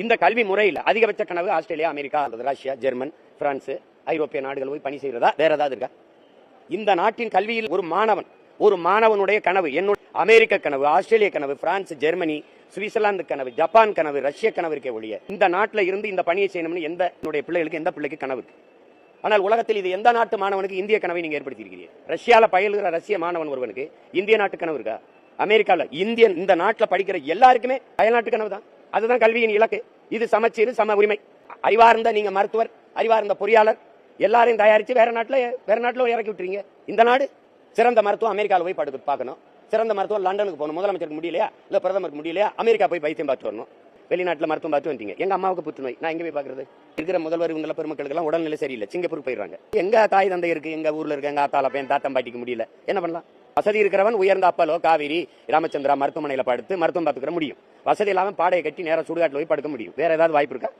இந்த கல்வி முறையில் அதிகபட்ச கனவு ஆஸ்திரேலியா அமெரிக்கா அல்லது ரஷ்யா ஜெர்மன் பிரான்ஸ் ஐரோப்பிய நாடுகள் போய் பணி செய்யறதா வேற ஏதாவது இருக்கா? இந்த நாட்டின் கல்வியில் ஒரு மாணவன் ஒரு மாணவனுடைய கனவு என்னுடைய அமெரிக்க கனவு ஆஸ்திரேலிய கனவு பிரான்ஸ் ஜெர்மனி சுவிட்சர்லாந்து கனவு ஜப்பான் கனவு ரஷ்ய கனவு இருக்கே ஒழிய இந்த நாட்டில் இருந்து இந்த பணியை செய்யணும்னு எந்த என்னுடைய பிள்ளைகளுக்கு எந்த பிள்ளைக்கு கனவு ஆனால் உலகத்தில் இது எந்த நாட்டு மாணவனுக்கு இந்திய கனவை நீங்க ஏற்படுத்தியிருக்கிறீங்க? ரஷ்யால பயிலுகிற ரஷ்ய மாணவன் ஒருவனுக்கு இந்திய நாட்டு கனவு இருக்கா? அமெரிக்கால இந்தியன் இந்த நாட்டில் படிக்கிற எல்லாருக்குமே அயல்நாட்டு கனவு தான் அதுதான் கல்வியின் இலக்கு. இது சமச்சீர் சம உரிமை. அறிவார்ந்த நீங்க மருத்துவர் அறிவார்ந்த பொறியாளர் எல்லாரையும் தயாரிச்சு வேற நாட்டில் வேற நாட்டில் இறக்கி விட்டுறீங்க. இந்த நாடு சிறந்த மருத்துவம் அமெரிக்காவில் போய் படுத்து பார்க்கணும். சிறந்த மருத்துவம் லண்டனுக்கு போகணும். முதலமைச்சருக்கு முடியலையா? இல்ல பிரதமருக்கு முடியலையா? அமெரிக்கா போய் வைத்தியம் பார்த்து வரணும். வெளிநாட்டில் மருத்துவம் பார்த்து வந்தீங்க. எங்க அம்மாவுக்கு புற்றுநோய் நான் எங்க போய் பாக்குறது இருக்கிற முதல்வர் இவங்கள பெருமக்களுக்கு எல்லாம் உடல்நிலை சரியில்லை. சிங்கப்பூர் போயிடுறாங்க. எங்க தாய் தந்தை இருக்கு எங்க ஊர்ல இருக்கு எங்க ஆத்தால பையன் தாத்தம் பாட்டிக்கு முடியல. என்ன பண்ணலாம்? வசதி இருக்கிறவன் உயர்ந்த அப்பலோ காவிரி ராமச்சந்திரா மருத்துவமனையில் படுத்து மருத்துவம் பார்த்துக்கிற முடியும். வசதி இல்லாமல் பாடையை கட்டி நேரம் சுடுகாட்டில் போய் படுக்க முடியும். வேற ஏதாவது வாய்ப்பு இருக்கா?